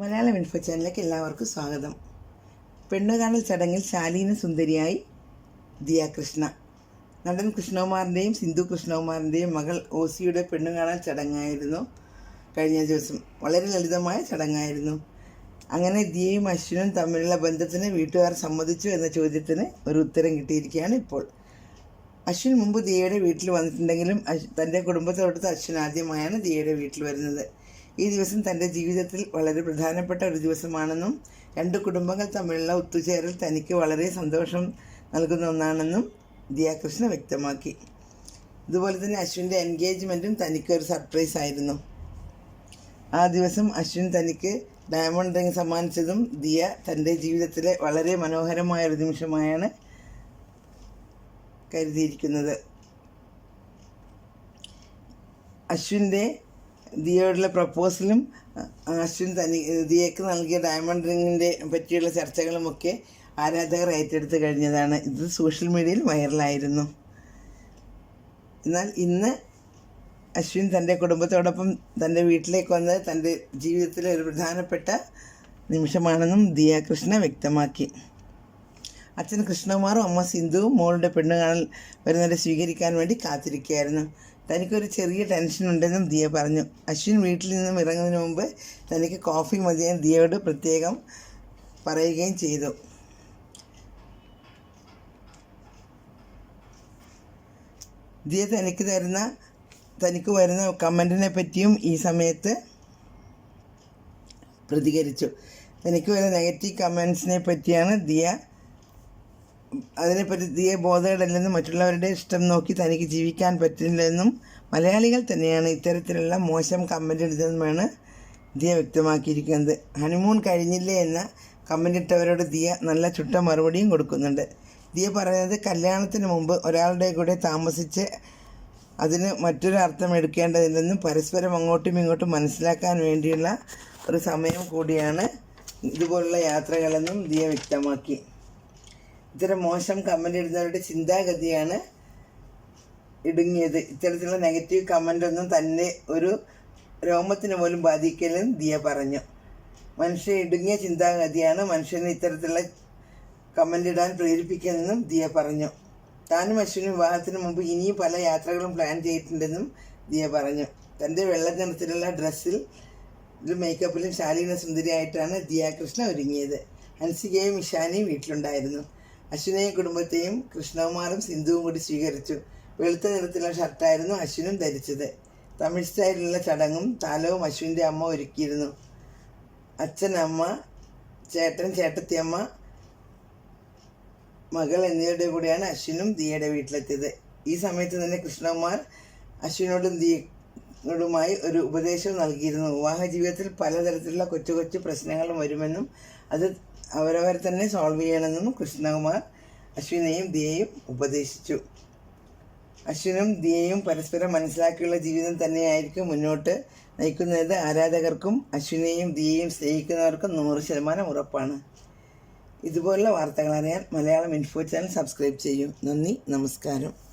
Malayalam info ചാനലിലേക്ക് എല്ലാവർക്കും സ്വാഗതം. പെണ്ണുകാണൽ ചടങ്ങിൽ ശാലീന സുന്ദരിയായി ദിയ കൃഷ്ണ. നടൻ കൃഷ്ണകുമാറിന്റെയും സിന്ധു കൃഷ്ണകുമാറിന്റെയും മകൾ ഓസിയുടെ പെണ്ണുകാണൽ ചടങ്ങായിരുന്നു. കഴിഞ്ഞ ദിവസം വളരെ ലളിതമായ ചടങ്ങായിരുന്നു. അങ്ങനെ ദിയയും അശ്വിനും തമ്മിലുള്ള ബന്ധത്തിന് വീട്ടുകാർ സമ്മതിച്ചു എന്ന ചോദ്യത്തിന് ഒരു ഉത്തരം കിട്ടിയിരിക്കുകയാണ് ഇപ്പോൾ. അശ്വിൻ മുമ്പ് ദിയയുടെ വീട്ടിൽ വന്നിട്ടുണ്ടെങ്കിലും തന്റെ കുടുംബത്തോടൊത്ത് അശ്വിൻ ആദ്യമായാണ് ദിയയുടെ വീട്ടിൽ വരുന്നത്. ഈ ദിവസം തന്റെ ജീവിതത്തിൽ വളരെ പ്രധാനപ്പെട്ട ഒരു ദിവസമാണെന്നും രണ്ട് കുടുംബങ്ങൾ തമ്മിലുള്ള ഒത്തുചേരൽ തനിക്ക് വളരെ സന്തോഷം നൽകുന്ന ഒന്നാണെന്നും ദിയാകൃഷ്ണ വ്യക്തമാക്കി. ഇതുപോലെ തന്നെ അശ്വിന്റെ എൻഗേജ്മെന്റും തനിക്ക് ഒരു സർപ്രൈസ് ആയിരുന്നു. ആ ദിവസം അശ്വിൻ തനിക്ക് ഡയമണ്ട് റിംഗ് സമ്മാനിച്ചതും ദിയ തന്റെ ജീവിതത്തിലെ വളരെ മനോഹരമായ ഒരു നിമിഷമായാണ് കരുതിയിരിക്കുന്നത്. അശ്വിന്റെ ദിയയോടുള്ള പ്രപ്പോസലും അശ്വിൻ തനി ദിയക്ക് നൽകിയ ഡയമണ്ട് റിങ്ങിന്റെ പറ്റിയുള്ള ചർച്ചകളുമൊക്കെ ആരാധകർ ഏറ്റെടുത്ത് കഴിഞ്ഞതാണ്. ഇത് സോഷ്യൽ മീഡിയയിൽ വൈറലായിരുന്നു. എന്നാൽ ഇന്ന് അശ്വിൻ തന്റെ കുടുംബത്തോടൊപ്പം തന്റെ വീട്ടിലേക്ക് വന്ന് തന്റെ ജീവിതത്തിലെ ഒരു പ്രധാനപ്പെട്ട നിമിഷമാണെന്നും ദിയ കൃഷ്ണ വ്യക്തമാക്കി. അച്ഛൻ കൃഷ്ണകുമാറും അമ്മ സിന്ധുവും മോളുടെ പെണ്ണുകാണൽ വരുന്നവരെ സ്വീകരിക്കാൻ വേണ്ടി കാത്തിരിക്കുകയായിരുന്നു. തനിക്കൊരു ചെറിയ ടെൻഷൻ ഉണ്ടെന്നും ദിയ പറഞ്ഞു. അശ്വിൻ വീട്ടിൽ നിന്നും ഇറങ്ങുന്നതിന് മുമ്പ് തനിക്ക് കോഫി മതിയെന്ന് ദിയയോട് പ്രത്യേകം പറയുകയും ചെയ്തു. ദിയ തനിക്ക് തരുന്ന തനിക്ക് വരുന്ന കമന്റിനെ പറ്റിയും ഈ സമയത്ത് പ്രതികരിച്ചു. തനിക്ക് വരുന്ന നെഗറ്റീവ് കമൻസിനെ പറ്റിയാണ് ദിയ അതിനെപ്പറ്റി തീയെ ബോധകടല്ലെന്നും മറ്റുള്ളവരുടെ ഇഷ്ടം നോക്കി തനിക്ക് ജീവിക്കാൻ പറ്റില്ലെന്നും മലയാളികൾ തന്നെയാണ് ഇത്തരത്തിലുള്ള മോശം കമന്റ് ഇടുന്നതെന്നുമാണ് ദിയ വ്യക്തമാക്കിയിരിക്കുന്നത്. ഹണിമൂൺ കഴിഞ്ഞില്ലേ എന്ന കമന്റ് ഇട്ടവരോട് ദിയ നല്ല ചുട്ട മറുപടിയും കൊടുക്കുന്നുണ്ട്. ദിയ പറയുന്നത് കല്യാണത്തിന് മുമ്പ് ഒരാളുടെ കൂടെ താമസിച്ച് അതിന് മറ്റൊരു അർത്ഥം എടുക്കേണ്ടതില്ലെന്നും പരസ്പരം അങ്ങോട്ടും ഇങ്ങോട്ടും മനസ്സിലാക്കാൻ വേണ്ടിയുള്ള ഒരു സമയം കൂടിയാണ് ഇതുപോലുള്ള യാത്രകളെന്നും ദിയ വ്യക്തമാക്കി. ഇത്തരം മോശം കമന്റ് ഇടുന്നവരുടെ ചിന്താഗതിയാണ് ഇടുങ്ങിയത്. ഇത്തരത്തിലുള്ള നെഗറ്റീവ് കമന്റ് ഒന്നും തന്നെ ഒരു രോമത്തിന് പോലും ബാധിക്കില്ലെന്ന് ദിയ പറഞ്ഞു. മനുഷ്യ ഇടുങ്ങിയ ചിന്താഗതിയാണ് മനുഷ്യനെ ഇത്തരത്തിലുള്ള കമന്റ് ഇടാൻ പ്രേരിപ്പിക്കുന്നതെന്നും ദിയ പറഞ്ഞു. താനും അശ്വിനും വിവാഹത്തിന് മുമ്പ് ഇനിയും പല യാത്രകളും പ്ലാൻ ചെയ്തിട്ടുണ്ടെന്നും ദിയ പറഞ്ഞു. തന്റെ വെള്ള നിറത്തിലുള്ള ഡ്രസ്സിൽ മേക്കപ്പിലും ശാലീന സുന്ദരിയായിട്ടാണ് ദിയ കൃഷ്ണ ഒരുങ്ങിയത്. ഹൻസികയും ഇഷാനിയും വീട്ടിലുണ്ടായിരുന്നു. അശ്വിനെയും കുടുംബത്തെയും കൃഷ്ണകുമാറും സിന്ധുവും കൂടി സ്വീകരിച്ചു. വെളുത്ത നിറത്തിലുള്ള ഷർട്ടായിരുന്നു അശ്വിനും ധരിച്ചത്. തമിഴ് സ്റ്റൈലിലുള്ള ചടങ്ങും താലവും അശ്വിന്റെ അമ്മ ഒരുക്കിയിരുന്നു. അച്ഛൻ അമ്മ ചേട്ടൻ ചേട്ടത്തിയമ്മ മകൾ എന്നിവരുടെ കൂടെയാണ് അശ്വിനും ദിയയുടെ വീട്ടിലെത്തിയത്. ഈ സമയത്ത് തന്നെ കൃഷ്ണകുമാർ അശ്വിനോടും ദിയയോടുമായി ഒരു ഉപദേശം നൽകിയിരുന്നു. വിവാഹ ജീവിതത്തിൽ പലതരത്തിലുള്ള കൊച്ചു കൊച്ചു പ്രശ്നങ്ങളും വരുമെന്നും അത് അവരവർ തന്നെ സോൾവ് ചെയ്യണമെന്നും കൃഷ്ണകുമാർ അശ്വിനെയും ദിയയും ഉപദേശിച്ചു. അശ്വിനും ദിയയും പരസ്പരം മനസ്സിലാക്കിയുള്ള ജീവിതം തന്നെയായിരിക്കും മുന്നോട്ട് നയിക്കുന്നത്. ആരാധകർക്കും അശ്വിനെയും ദിയെയും സ്നേഹിക്കുന്നവർക്കും നൂറ് ശതമാനം ഉറപ്പാണ്. ഇതുപോലുള്ള വാർത്തകൾ അറിയാൻ മലയാളം ഇൻഫോ ചാനൽ സബ്സ്ക്രൈബ് ചെയ്യും. നന്ദി നമസ്കാരം.